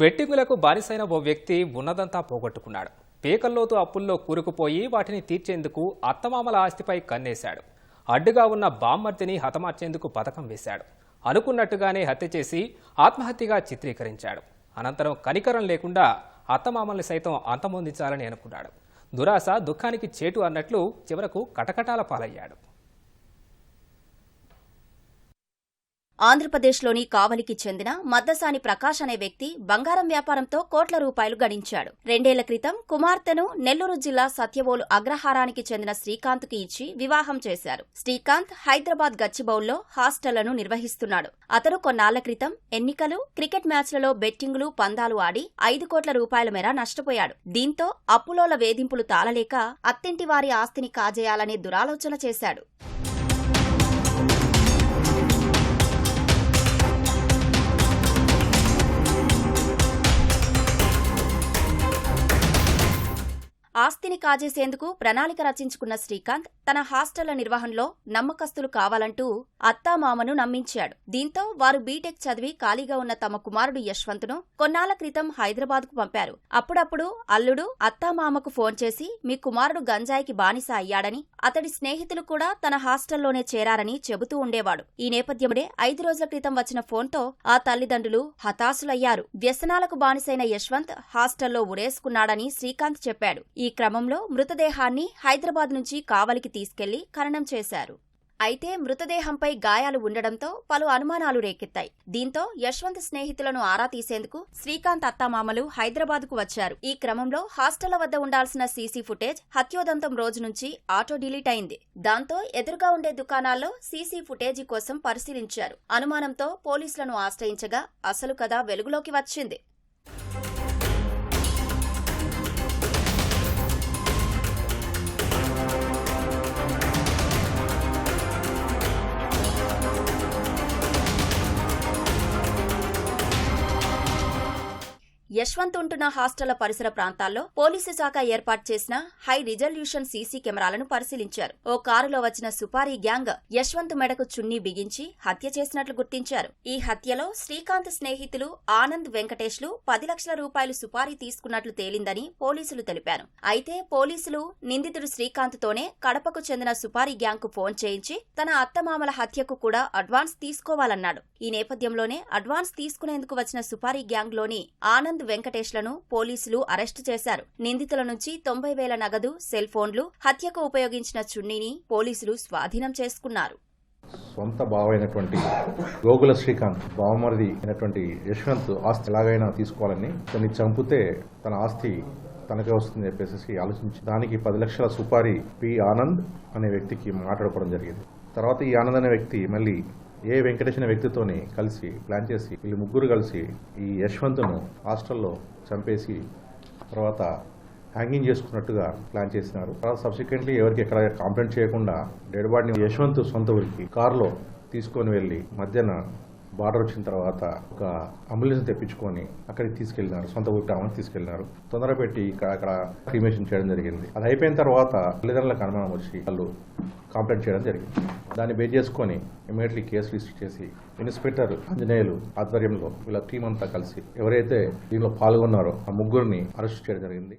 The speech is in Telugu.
బెట్టింగులకు బానిసైన ఓ వ్యక్తి ఉన్నదంతా పోగొట్టుకున్నాడు. పేకల్లోతు అప్పుల్లో కూరుకుపోయి వాటిని తీర్చేందుకు అత్తమామల ఆస్తిపై కన్నేశాడు. అడ్డుగా ఉన్న బామ్మర్తిని హతమార్చేందుకు పథకం వేశాడు. అనుకున్నట్టుగానే హత్య చేసి ఆత్మహత్యగా చిత్రీకరించాడు. అనంతరం కనికరం లేకుండా అత్తమామల్ని సైతం అంతమొందించాలని అనుకున్నాడు. దురాశ దుఃఖానికి చేటు అన్నట్లు చివరకు కటకటాల పాలయ్యాడు. ఆంధ్రప్రదేశ్లోని కావలికి చెందిన మద్దసాని ప్రకాష్ అనే వ్యక్తి బంగారం వ్యాపారంతో కోట్ల రూపాయలు గడించాడు. రెండేళ్ళ క్రితం కుమార్తెను నెల్లూరు జిల్లా సత్యవోలు అగ్రహారానికి చెందిన శ్రీకాంత్కు ఇచ్చి వివాహం చేశారు. శ్రీకాంత్ హైదరాబాద్ గచ్చిబౌల్లో హాస్టళ్ళను నిర్వహిస్తున్నాడు. అతను కొన్నాళ్ళ క్రితం ఎన్నికలు క్రికెట్ మ్యాచ్లలో బెట్టింగులు పందాలు ఆడి ఐదు కోట్ల రూపాయల మేర నష్టపోయాడు. దీంతో అప్పులోల వేధింపులు తాళలేక అత్తింటి వారి ఆస్తిని కాజేయాలనే దురాలోచన చేశాడు. ఆస్తిని కాజేసేందుకు ప్రణాళిక రచించుకున్న శ్రీకాంత్ తన హాస్టళ్ళ నిర్వహణలో నమ్మకస్తులు కావాలంటూ అత్తామామను నమ్మించాడు. దీంతో వారు బీటెక్ చదివి ఖాళీగా ఉన్న తమ కుమారుడు యశ్వంత్ను కొన్నాళ్ళ క్రితం హైదరాబాద్కు పంపారు. అప్పుడప్పుడు అల్లుడు అత్తామామకు ఫోన్ చేసి మీ కుమారుడు గంజాయికి బానిస అయ్యాడని అతడి స్నేహితులు కూడా తన హాస్టల్లోనే చేరారని చెబుతూ ఉండేవాడు. ఈ నేపథ్యంలో ఐదు రోజుల క్రితం వచ్చిన ఫోన్తో ఆ తల్లిదండ్రులు హతాశులయ్యారు. వ్యసనాలకు బానిసైన యశ్వంత్ హాస్టల్లో ఉరేసుకున్నాడని శ్రీకాంత్ చెప్పాడు. ఈ క్రమంలో మృతదేహాన్ని హైదరాబాద్ నుంచి కావలికి తీసుకెళ్ళి ఖననం చేశారు. అయితే మృతదేహంపై గాయాలు ఉండడంతో పలు అనుమానాలు రేకెత్తాయి. దీంతో యశ్వంత్ స్నేహితులను ఆరా తీసేందుకు శ్రీకాంత్ అత్తామామలు హైదరాబాద్కు వచ్చారు. ఈ క్రమంలో హాస్టళ్ళ వద్ద ఉండాల్సిన సీసీ ఫుటేజ్ హత్యోదంతం రోజు నుంచి ఆటో డిలీట్ అయింది. దాంతో ఎదురుగా ఉండే దుకాణాల్లో సీసీ ఫుటేజీ కోసం పరిశీలించారు. అనుమానంతో పోలీసులను ఆశ్రయించగా అసలు కథ వెలుగులోకి వచ్చింది. యశ్వంత్ ఉంటున్న హాస్టళ్ళ పరిసర ప్రాంతాల్లో పోలీసు శాఖ ఏర్పాటు చేసిన హై రిజల్యూషన్ సీసీ కెమెరాలను పరిశీలించారు. ఓ కారులో వచ్చిన సుపారీ గ్యాంగ్ యశ్వంత్ మెడకు చున్నీ బిగించి హత్య చేసినట్లు గుర్తించారు. ఈ హత్యలో శ్రీకాంత్ స్నేహితులు ఆనంద్ వెంకటేష్లు పది లక్షల రూపాయలు సుపారీ తీసుకున్నట్లు తేలిందని పోలీసులు తెలిపారు. అయితే పోలీసులు నిందితుడు శ్రీకాంత్ తోనే కడపకు చెందిన సుపారీ గ్యాంగ్కు ఫోన్ చేయించి తన అత్తమామల హత్యకు కూడా అడ్వాన్స్ తీసుకోవాలన్నాడు. ఈ నేపథ్యంలోనే అడ్వాన్స్ తీసుకునేందుకు వచ్చిన సుపారీ గ్యాంగ్లోని ఆనంద్ వెంకటేష్లను పోలీసులు అరెస్టు చేశారు. నిందితుల నుంచి తొంభై వేల నగదు సెల్ ఫోన్లు హత్యకు ఉపయోగించిన చున్నీని పోలీసులు స్వాధీనం చేసుకున్నారు. సొంత బావైనటువంటి గోగుల శ్రీకాంత్ బావమరిది అయినటువంటి యశ్వంత్ ఆస్తి ఎలాగైనా తీసుకోవాలని తన్ని చంపితే తన ఆస్తి తనకే వస్తుంది చెప్పేసి ఆలోచించి దానికి పది లక్షల సుపారీ పి. ఆనంద్ అనే వ్యక్తికి మాట్లాడుకోవడం జరిగింది. తర్వాత ఈ ఆనంద్ అనే వ్యక్తి మళ్ళీ ఏ వెంకటేష్ అనే వ్యక్తితోని కలిసి ప్లాన్ చేసి వీళ్ళు ముగ్గురు కలిసి ఈ యశ్వంత్ను హాస్టల్లో చంపేసి తర్వాత హ్యాంగింగ్ చేసుకున్నట్టుగా ప్లాన్ చేసినారు. తర్వాత సబ్సిక్వెంట్లీ ఎవరికి ఎక్కడ కంప్లైంట్ చేయకుండా డెడ్ బాడీని యశ్వంత్ సొంత ఊరికి కారులో తీసుకొని వెళ్ళి మధ్యాహ్న బార్డర్ వచ్చిన తర్వాత ఒక అంబులెన్స్ తెప్పించుకొని అక్కడికి తీసుకెళ్ళినారు. సొంత ఊరికి గ్రామానికి తీసుకెళ్ళినారు. తొందర పెట్టి ఇక్కడ అక్కడ క్రిమేషన్ చేయడం జరిగింది. అది అయిపోయిన తర్వాత తల్లిదండ్రులకు అనుమానం వచ్చి వాళ్ళు కంప్లైంట్ చేయడం జరిగింది. దాన్ని బేస్ చేసుకొని ఇమీడియట్లీ కేసు రిజిస్టర్ చేసి ఇన్స్పెక్టర్ ఆంజనేయులు ఆధ్వర్యంలో వీళ్ళ టీం అంతా కలిసి ఎవరైతే దీనిలో పాల్గొన్నారో ఆ ముగ్గురిని అరెస్ట్ చేయడం జరిగింది.